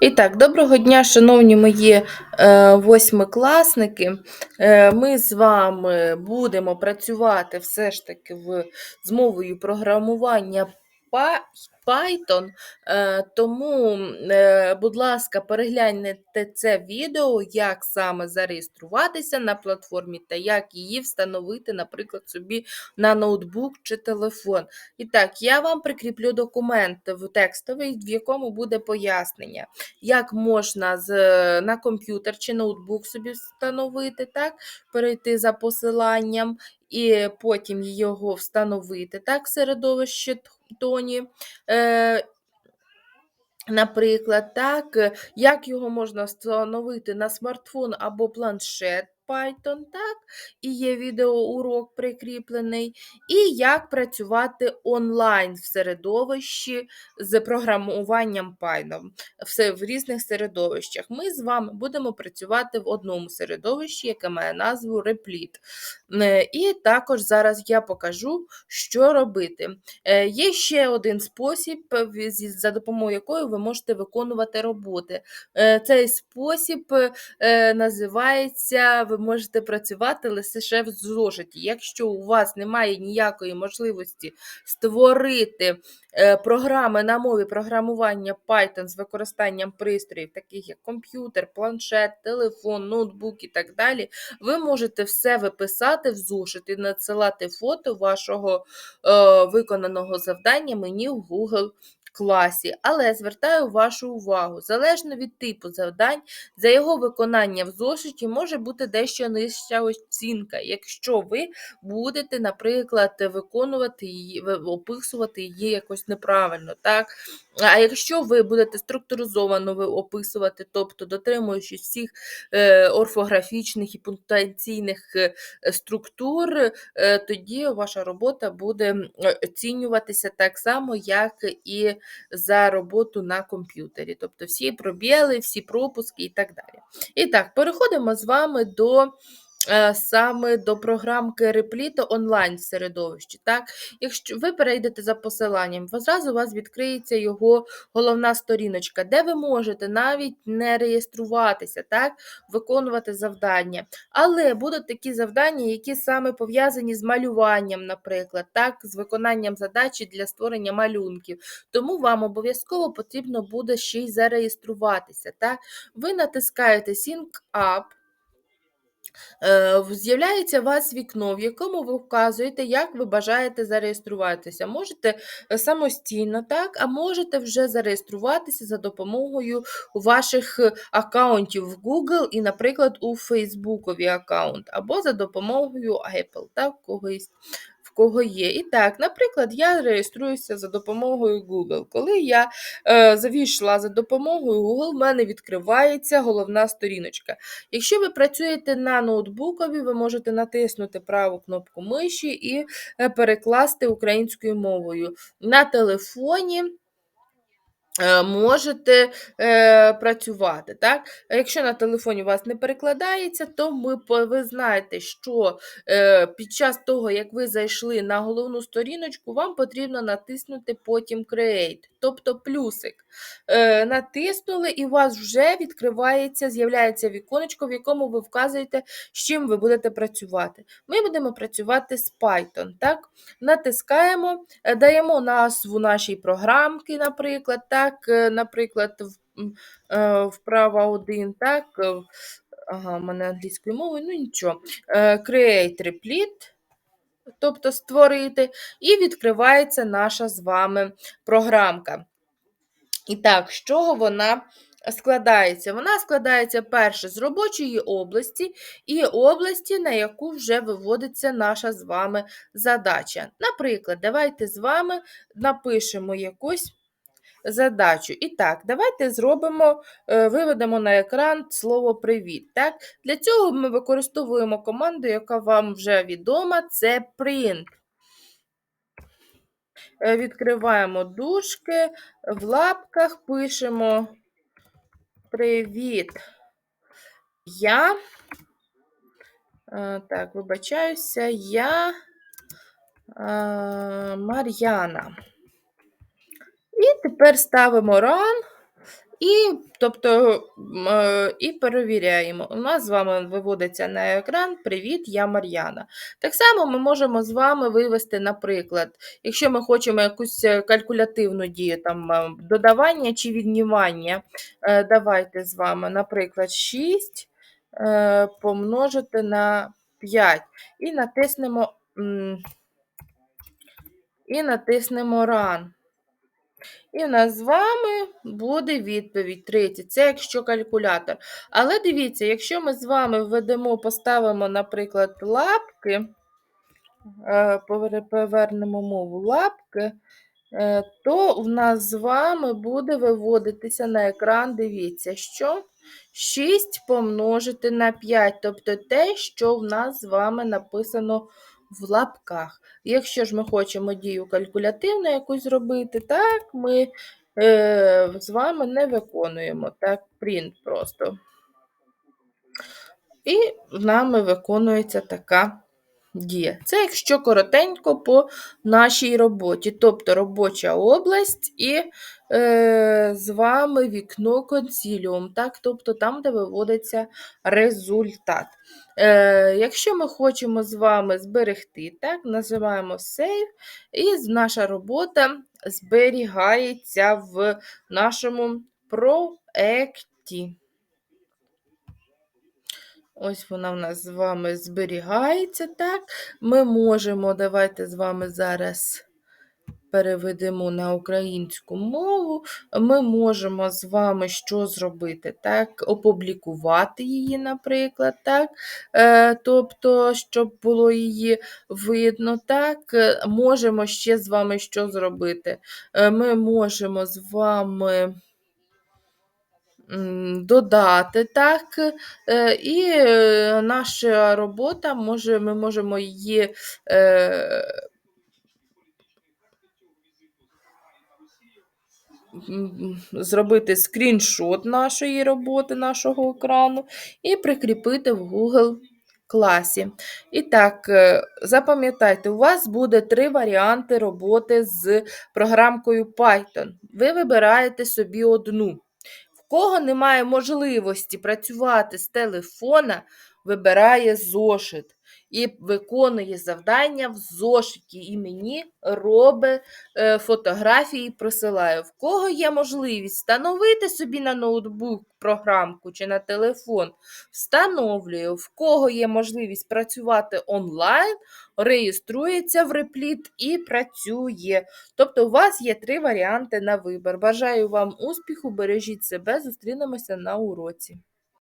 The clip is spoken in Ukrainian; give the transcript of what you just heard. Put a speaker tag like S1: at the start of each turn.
S1: І так, доброго дня, шановні мої е, восьмикласники. Е, ми з вами будемо працювати все ж таки в, з мовою програмування Па- Python. Е, тому, е, будь ласка, перегляньте це відео, як саме зареєструватися на платформі та як її встановити, наприклад, собі на ноутбук чи телефон. І так, я вам прикріплю документ в текстовий, в якому буде пояснення як можна з, на комп'ютер чи ноутбук собі встановити, так, перейти за посиланням і потім його встановити так, середовище тоні. Е, Наприклад, так, як його можна встановити на смартфон або планшет Python, так, і є відеоурок прикріплений, і як працювати онлайн в середовищі з програмуванням Python все в різних середовищах. Ми з вами будемо працювати в одному середовищі, яке має назву Replit. Е, І також зараз я покажу, що робити. Е, Є ще один спосіб, за допомогою якої ви можете виконувати роботи. Е, Цей спосіб називається: можете працювати лише в зошиті. Якщо у вас немає ніякої можливості створити е, програми на мові програмування Python з використанням пристроїв, таких як комп'ютер, планшет, телефон, ноутбук і так далі, ви можете все виписати в зошит і надсилати фото вашого е, виконаного завдання мені в Google класі. Але звертаю вашу увагу, залежно від типу завдань, за його виконання в зошиті може бути дещо нижча оцінка, якщо ви будете, наприклад, виконувати її, описувати її якось неправильно. так? А якщо ви будете структуризовано описувати, тобто дотримуючись всіх е, орфографічних і пунктуаційних е, структур, е, тоді ваша робота буде оцінюватися так само, як і за роботу на комп'ютері. Тобто всі пробіли, всі пропуски і так далі. І так, переходимо з вами до. Е, Саме до програмки Replito онлайн середовищі. Так? Якщо ви перейдете за посиланням, зразу у вас відкриється його головна сторіночка, де ви можете навіть не реєструватися, так? виконувати завдання. Але будуть такі завдання, які саме пов'язані з малюванням, наприклад, так, з виконанням задачі для створення малюнків. Тому вам обов'язково потрібно буде ще й зареєструватися. Так? Ви натискаєте Sync Up. Е, З'являється у вас вікно, в якому ви вказуєте, як ви бажаєте зареєструватися. Можете е, самостійно, так, а можете вже зареєструватися за допомогою ваших е, аккаунтів в Google і, наприклад, у Фейсбукові аккаунт, або за допомогою Apple, так, когось. Кого є. І так, наприклад, я реєструюся за допомогою Google. Коли я е, завійшла за допомогою Google, в мене відкривається головна сторіночка. Якщо ви працюєте на ноутбукові, ви можете натиснути праву кнопку миші і е, перекласти українською мовою. На телефоні можете е, працювати. Так? Якщо на телефоні у вас не перекладається, то ми, ви знаєте, що е, під час того, як ви зайшли на головну сторіночку, вам потрібно натиснути потім Create, тобто плюсик. Е, натиснули, і у вас вже відкривається, з'являється віконечко, в якому ви вказуєте, з чим ви будете працювати. Ми будемо працювати з Python. Так? Натискаємо, е, даємо назву нашій програмки, наприклад, так, е, наприклад, в- м, е, вправа 1, так, е, ага, в мене англійською мовою, ну нічого. Create Replit, тобто створити, і відкривається наша з вами програмка. І так, з чого вона складається? Вона складається перше з робочої області і області, на яку вже виводиться наша з вами задача. Наприклад, давайте з вами напишемо якусь задачу. І так, давайте зробимо, е, виведемо на екран слово привіт. Так? Для цього ми використовуємо команду, яка вам вже відома, це print. Е, Відкриваємо дужки, в лапках пишемо Привіт. Я. е, Так, вибачаюся, я Мар'яна. І тепер ставимо run І, тобто, е, і перевіряємо. У нас з вами виводиться на екран Привіт, я Мар'яна. Так само ми можемо з вами вивести, наприклад, якщо ми хочемо якусь е, калькулятивну дію, там е, додавання чи віднімання. Давайте з вами, наприклад, 6 е, помножити на 5 і натиснемо, і натиснемо Run. І в нас з вами буде відповідь 30. Це якщо калькулятор. Але дивіться, якщо ми з вами введемо, поставимо, наприклад, лапки, е, повернемо мову лапки, е, то в нас з вами буде виводитися на екран, дивіться, що 6 помножити на 5, тобто те, що в нас з вами написано в лапках. Якщо ж ми хочемо дію калькулятивну якусь зробити, так, ми е, з вами не виконуємо так, print просто. І нами виконується така дія. Це якщо коротенько по нашій роботі, тобто робоча область і е, з вами вікно консіліум, так, тобто там, де виводиться результат. Е, Якщо ми хочемо з вами зберегти, так, називаємо Save, і наша робота зберігається в нашому проекті. Ось вона в нас з вами зберігається, так? Ми можемо, давайте з вами зараз переведемо на українську мову. Ми можемо з вами що зробити? Так, опублікувати її, наприклад, так? Е, тобто, щоб було її видно, так? Можемо ще з вами що зробити? Е, Ми можемо з вами додати, так, е, і е, наша робота може, ми можемо її е, зробити скріншот нашої роботи, нашого екрану, і прикріпити в Google класі. І так, запам'ятайте, у вас буде три варіанти роботи з програмкою Python. Ви вибираєте собі одну. Кого немає можливості працювати з телефона, вибирає зошит і виконує завдання в зошиті. І мені робить е, фотографії і присилає. В кого є можливість встановити собі на ноутбук програмку чи на телефон, встановлює. В кого є можливість працювати онлайн, реєструється в репліт і працює. Тобто, у вас є три варіанти на вибір. Бажаю вам успіху, бережіть себе, зустрінемося на уроці.